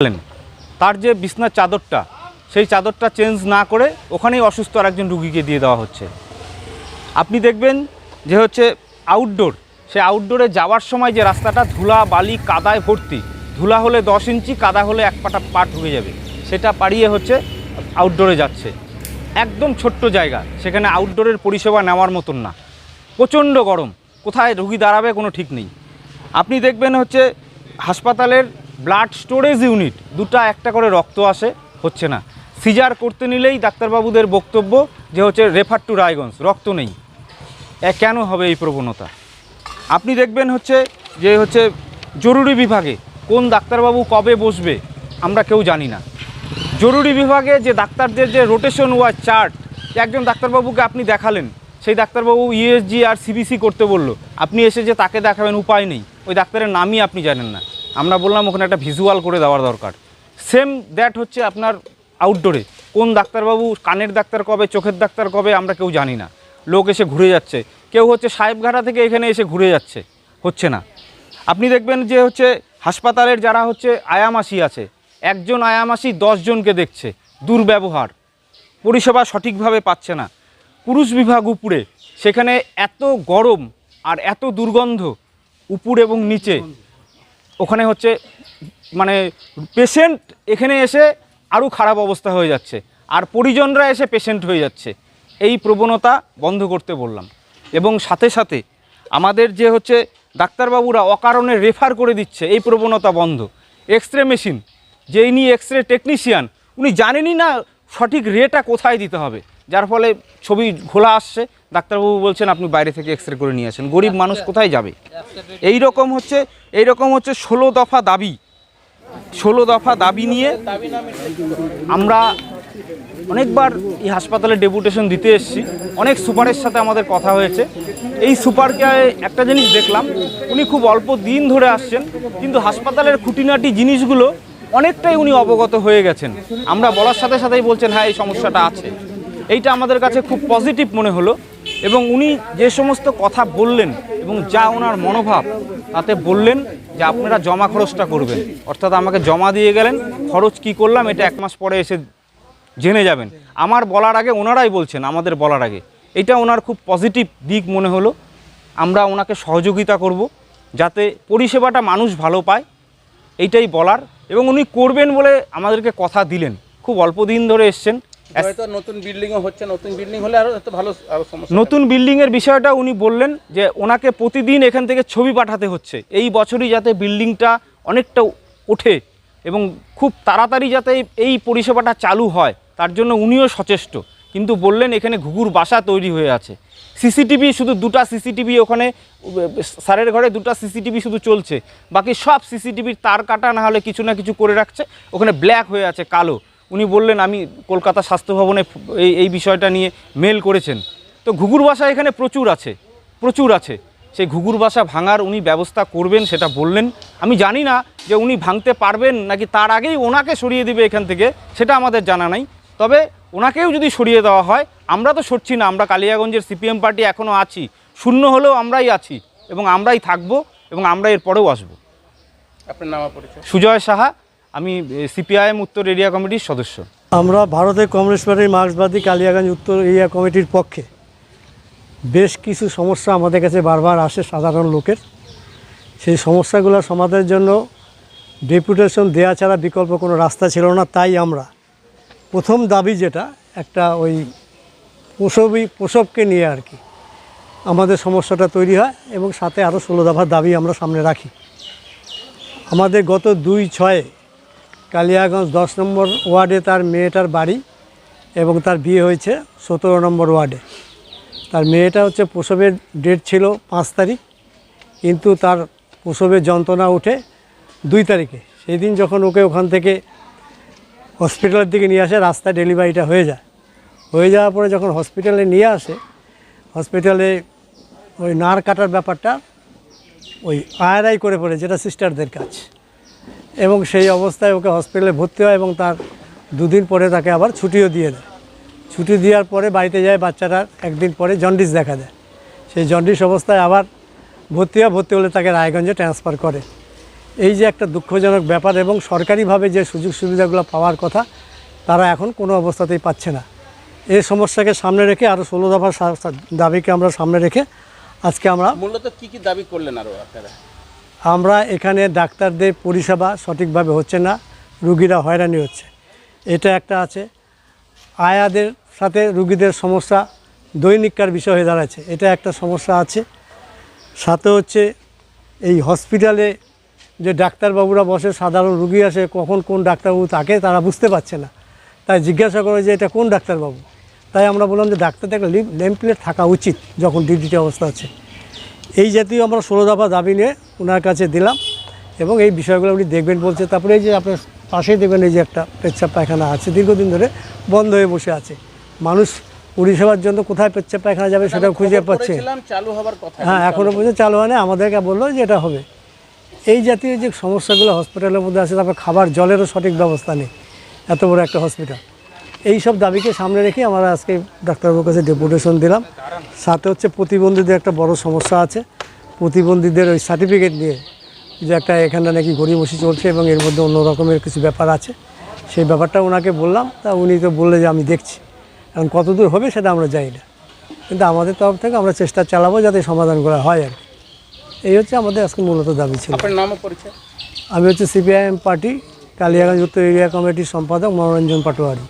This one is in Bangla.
বললেন তার যে বিছনার চাদরটা, সেই চাদরটা চেঞ্জ না করে ওখানেই অসুস্থ আর একজন রুগীকে দিয়ে দেওয়া হচ্ছে। আপনি দেখবেন যে হচ্ছে আউটডোর সে আউটডোরে যাওয়ার সময় যে রাস্তাটা ধুলা, বালি, কাদায় ভর্তি, ধুলা হলে দশ ইঞ্চি, কাদা হলে এক পাটা পা ঢুকে যাবে, সেটা পাড়িয়ে হচ্ছে আউটডোরে যাচ্ছে। একদম ছোট্ট জায়গা, সেখানে আউটডোরের পরিষেবা নেওয়ার মতন না। প্রচণ্ড গরম, কোথায় রুগী দাঁড়াবে কোনো ঠিক নেই। আপনি দেখবেন হচ্ছে হাসপাতালের ব্লাড স্টোরেজ ইউনিট, দুটা একটা করে রক্ত আসে, হচ্ছে না। সিজার করতে নিলেই ডাক্তারবাবুদের বক্তব্য যে হচ্ছে রেফার টু রায়গঞ্জ রক্ত নেই। এ কেন হবে এই প্রবণতা? আপনি দেখবেন হচ্ছে যে হচ্ছে জরুরি বিভাগে কোন ডাক্তারবাবু কবে বসবে, আমরা কেউ জানি না। জরুরি বিভাগে যে ডাক্তারদের যে রোটেশন ওয়ার চার্ট একজন ডাক্তারবাবুকে আপনি দেখালেন, সেই ডাক্তারবাবু ইএসজি আর সিবিসি করতে বলল। আপনি এসে যে তাকে দেখাবেন, উপায় নেই। ওই ডাক্তারের নামই আপনি জানেন না। আমরা বললাম ওখানে একটা ভিজুয়াল করে দেওয়ার দরকার। সেম দ্যাট হচ্ছে আপনার আউটডোরে কোন ডাক্তারবাবু, কানের ডাক্তার কবে, চোখের ডাক্তার কবে, আমরা কেউ জানি না। লোক এসে ঘুরে যাচ্ছে। কেউ হচ্ছে সাহেবঘাটা থেকে এখানে এসে ঘুরে যাচ্ছে। হচ্ছে না। আপনি দেখবেন যে হচ্ছে হাসপাতালের যারা হচ্ছে আয়ামাসি আছে, একজন আয়ামাসি দশজনকে দেখছে, দুর্ব্যবহার। পরিষেবা সঠিকভাবে পাচ্ছে না। পুরুষ বিভাগ উপরে, সেখানে এত গরম আর এত দুর্গন্ধ উপর এবং নিচে। ওখানে হচ্ছে মানে পেশেন্ট এখানে এসে আরও খারাপ অবস্থা হয়ে যাচ্ছে। আর পরিজনরা এসে পেশেন্ট হয়ে যাচ্ছে। এই প্রবণতা বন্ধ করতে বললাম। এবং সাথে সাথে আমাদের যে হচ্ছে ডাক্তারবাবুরা অকারণে রেফার করে দিচ্ছে এই প্রবণতা বন্ধ। এক্স রে মেশিন যে ইনি এক্স রে টেকনিশিয়ান উনি জানেনই না সঠিক রেটা কোথায় দিতে হবে। যার ফলে ছবি ঘোলা আসছে। ডাক্তারবাবু বলছেন আপনি বাইরে থেকে এক্স রে করে নিয়ে আসেন। গরিব মানুষ কোথায় যাবে? এই রকম হচ্ছে এই রকম হচ্ছে ষোলো দফা দাবি। ষোলো দফা দাবি নিয়ে আমরা অনেকবার এই হাসপাতালে ডেপুটেশন দিতে এসেছি। অনেক সুপারের সাথে আমাদের কথা হয়েছে। এই সুপারকে একটা জিনিস দেখলাম, উনি খুব অল্প দিন ধরে আসছেন, কিন্তু হাসপাতালের খুঁটিনাটি জিনিসগুলো অনেকটাই উনি অবগত হয়ে গেছেন। আমরা বলার সাথে সাথেই বলছেন হ্যাঁ এই সমস্যাটা আছে। এইটা আমাদের কাছে খুব পজিটিভ মনে হলো। এবং উনি যে সমস্ত কথা বললেন এবং যা ওনার মনোভাব, তাতে বললেন যে আপনারা জমা খরচটা করবেন। অর্থাৎ আমাকে জমা দিয়ে গেলেন, খরচ কি করলাম এটা এক মাস পরে এসে জেনে যাবেন। আমার বলার আগে ওনারাই বলছেন, আমাদের বলার আগে। এটা ওনার খুব পজিটিভ দিক মনে হলো। আমরা ওনাকে সহযোগিতা করব, যাতে পরিষেবাটা মানুষ ভালো পায়, এইটাই বলার। এবং উনি করবেন বলে আমাদেরকে কথা দিলেন। খুব অল্প দিন ধরে এসছেন। হয়তো নতুন বিল্ডিংও হচ্ছে নতুন বিল্ডিং হলে আরও হয়তো ভালো সমস্যা নতুন বিল্ডিংয়ের বিষয়টা উনি বললেন যে ওনাকে প্রতিদিন এখান থেকে ছবি পাঠাতে হচ্ছে। এই বছরই যাতে বিল্ডিংটা অনেকটা ওঠে এবং খুব তাড়াতাড়ি যাতে এই- পরিষেবাটা চালু হয় তার জন্য উনিও সচেষ্ট। কিন্তু বললেন এখানে ঘুঘুর বাসা তৈরি হয়ে আছে। সিসিটিভি শুধু দুটা সিসিটিভি ওখানে স্যারের ঘরে দুটা সিসিটিভি শুধু চলছে। বাকি সব সিসিটিভির তার কাটা না হলে কিছু না কিছু করে রাখছে। ওখানে ব্ল্যাক হয়ে আছে কালো। উনি বললেন আমি কলকাতা স্বাস্থ্য ভবনে এই এই বিষয়টা নিয়ে মেল করেছেন। তো ঘুঘুর বাসা এখানে প্রচুর আছে প্রচুর আছে। সেই ঘুঘুর বাসা ভাঙার উনি ব্যবস্থা করবেন সেটা বললেন। আমি জানি না যে উনি ভাঙতে পারবেন নাকি তার আগেই ওনাকে সরিয়ে দিবে এখান থেকে সেটা আমাদের জানা নাই। তবে ওনাকেও যদি সরিয়ে দেওয়া হয় আমরা তো সরছি না আমরা কালিয়াগঞ্জের সিপিএম পার্টি এখনও আছি। শূন্য হলেও আমরাই আছি এবং আমরাই থাকব এবং আমরা এর পরেও আসব। আপনার নামা পরিচয়? সুজয় সাহা আমি সিপিআইএম উত্তর এরিয়া কমিটির সদস্য। আমরা ভারতের কমিউনিস্ট পার্টির মার্ক্সবাদী কালিয়াগঞ্জ উত্তর এরিয়া কমিটির পক্ষে বেশ কিছু সমস্যা আমাদের কাছে বারবার আসে সাধারণ লোকের। সেই সমস্যাগুলো সমাধানের জন্য ডেপুটেশন দেওয়া ছাড়া বিকল্প কোনো রাস্তা ছিল না, তাই আমরা প্রথম দাবি যেটা, একটা ওই প্রসবই প্রসবকে নিয়ে আর কি আমাদের সমস্যাটা তৈরি হয় এবং সাথে আরও ষোলো দফার দাবি আমরা সামনে রাখি। আমাদের গত দুই ছয়ে কালিয়াগঞ্জ দশ নম্বর ওয়ার্ডে তার মেয়েটার বাড়ি এবং তার বিয়ে হয়েছে সতেরো নম্বর ওয়ার্ডে। তার মেয়েটা হচ্ছে প্রসবের ডেট ছিল পাঁচ তারিখ, কিন্তু তার প্রসবের যন্ত্রণা উঠে দুই তারিখে। সেই দিন যখন ওকে ওখান থেকে হসপিটালের দিকে নিয়ে আসে, রাস্তায় ডেলিভারিটা হয়ে যায়। হয়ে যাওয়ার পরে যখন হসপিটালে নিয়ে আসে, হসপিটালে ওই নার কাটার ব্যাপারটা ওই আয়রাই করে পড়ে, যেটা সিস্টারদের কাজ। এবং সেই অবস্থায় ওকে হসপিটালে ভর্তি হয় এবং তার দুদিন পরে তাকে আবার ছুটিও দিয়ে দেয়। ছুটি দেওয়ার পরে বাড়িতে যায়, বাচ্চাটার একদিন পরে জন্ডিস দেখা দেয়। সেই জন্ডিস অবস্থায় আবার ভর্তি হয়, ভর্তি হলে তাকে রায়গঞ্জে ট্রান্সফার করে। এই যে একটা দুঃখজনক ব্যাপার এবং সরকারিভাবে যে সুযোগ সুবিধাগুলো পাওয়ার কথা, তারা এখন কোনো অবস্থাতেই পাচ্ছে না। এই সমস্যাকে সামনে রেখে আরও ষোলো দফা সা- সা- দাবিকে আমরা সামনে রেখে আজকে আমরা মূলত কি কি দাবি করলেন আরও আপনারা? আমরা এখানে ডাক্তারদের পরিষেবা সঠিকভাবে হচ্ছে না, রুগীরা হয়রানি হচ্ছে। এটা একটা আছে। আয়াদের সাথে রুগীদের সমস্যা দৈনিককার বিষয় হয়ে দাঁড়াচ্ছে, এটা একটা সমস্যা আছে। সাথে হচ্ছে এই হসপিটালে যে ডাক্তারবাবুরা বসে, সাধারণ রুগী আসে, কখন কোন ডাক্তারবাবু তাকে তারা বুঝতে পারছে না। তাই জিজ্ঞাসা করে যে এটা কোন ডাক্তারবাবু? তাই আমরা বললাম যে ডাক্তারদের একটা নেমপ্লেট থাকা উচিত, যখন ডিউটিতে অবস্থা আছে। এই জাতীয় আমরা ষোলো দফা দাবি নিয়ে ওনার কাছে দিলাম এবং এই বিষয়গুলো উনি দেখবেন বলছে তারপরে এই যে আপনার পাশেই দেখবেন এই যে একটা পেচ্ছাপ পায়খানা আছে দীর্ঘদিন ধরে বন্ধ হয়ে বসে আছে। মানুষ পরিষেবার জন্য কোথায় পেচ্ছাপ পায়খানা যাবে সেটাও খুঁজে পাচ্ছে। হ্যাঁ এখনও পর্যন্ত চালু হয় হয়নি। আমাদেরকে বলল যে এটা হবে। এই জাতীয় যে সমস্যাগুলো হসপিটালের মধ্যে আছে তারপর খাবার জলেরও সঠিক ব্যবস্থা নেই। এত বড় একটা হসপিটাল এই সব দাবিকে সামনে রেখে আমরা আজকে ডাক্তারবাবুর কাছে ডেপুটেশন দিলাম। সাথে হচ্ছে প্রতিবন্ধীদের একটা বড় সমস্যা আছে। প্রতিবন্ধীদের ওই সার্টিফিকেট নিয়ে যে একটা এখানে নাকি গড়িমসি চলছে এবং এর মধ্যে অন্য রকমের কিছু ব্যাপার আছে। সেই ব্যাপারটা ওনাকে বললাম। তা উনি তো বললে যে আমি দেখছি। এখন কতদূর হবে সেটা আমরা জানি না। কিন্তু আমাদের তরফ থেকে আমরা চেষ্টা চালাবো যাতে সমাধান করা হয় আর কি। এই হচ্ছে আমাদের আজকে মূলত দাবি ছিল। আমি হচ্ছে সিপিআইএম পার্টি কালিয়াগঞ্জ উত্তর এরিয়া কমিটির সম্পাদক মনোরঞ্জন পাটোয়ারি।